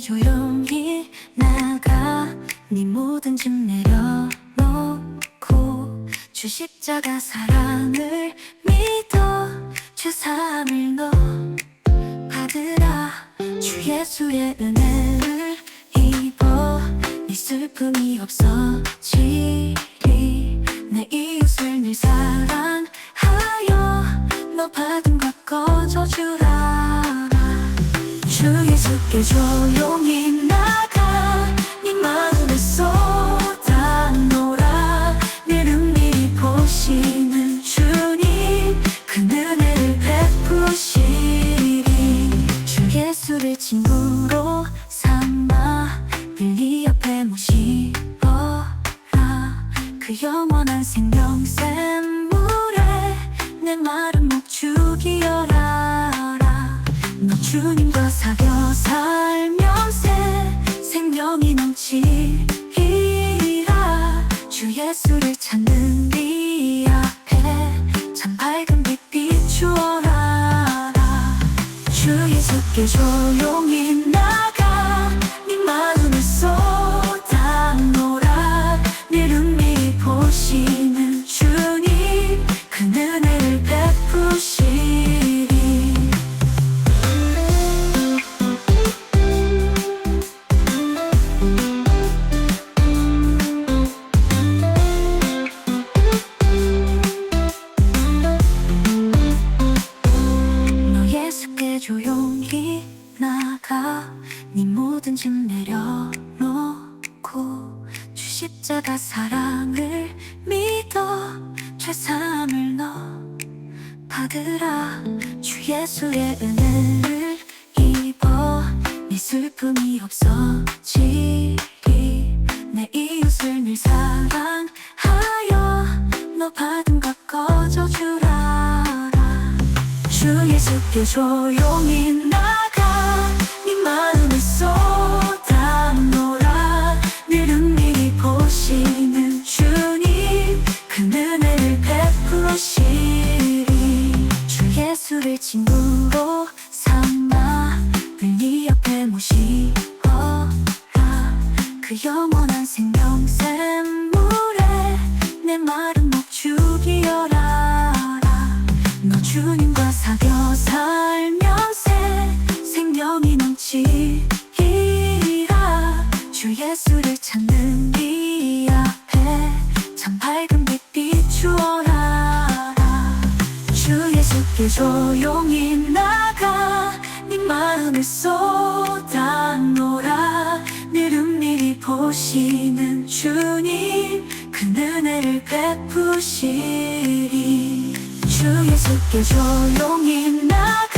조용히 나가. 네 모든 짐 내려놓고 주 십자가 사랑을 믿어. 주 사함을 너 받으라. 주 예수의 은혜를 입어. 네 슬픔이 없어지리. 내 이웃을 늘 사랑하여 너 받은 것 꺼져주라 주 예수께 조용히 나가. 네 마음을 쏟아놓아 내 눈이 보시는 주님 그 은혜를 베푸시리. 주 예수를 친구로 삼아 빌리 옆에 모시어라. 그 영원한 생명샘 물에 내 마른 목 죽이어라. 너 주님 과 사겨 살면서 생명이 넘치리라. 주 예수를 찾는 네 앞에 참 밝은 빛 비추어라. 주 예수께 조용히 주 십자가 사랑을 믿어 죄사함을 너 받으라 주 예수의 은혜를 입어 네 슬픔이 없어지리 내 이웃을 늘 사랑하여 너 받은 것 꺼져주라 주 예수께 조용히 나 은혜를 베푸시리 주 예수를 친구로 삼아 네 옆에 모시어라 그 영원한 생명샘 물에 내목 죽이어라 너 주님과 사겨 살면서 생명이 넘치리라 주 예수를 찾는 네 앞에 참 밝은 주 예수께 조용히 나가. 네 마음을 쏟아놓아 내 눈이 보시는 주님 그 은혜를 베푸시리. 주 예수께 조용히 나가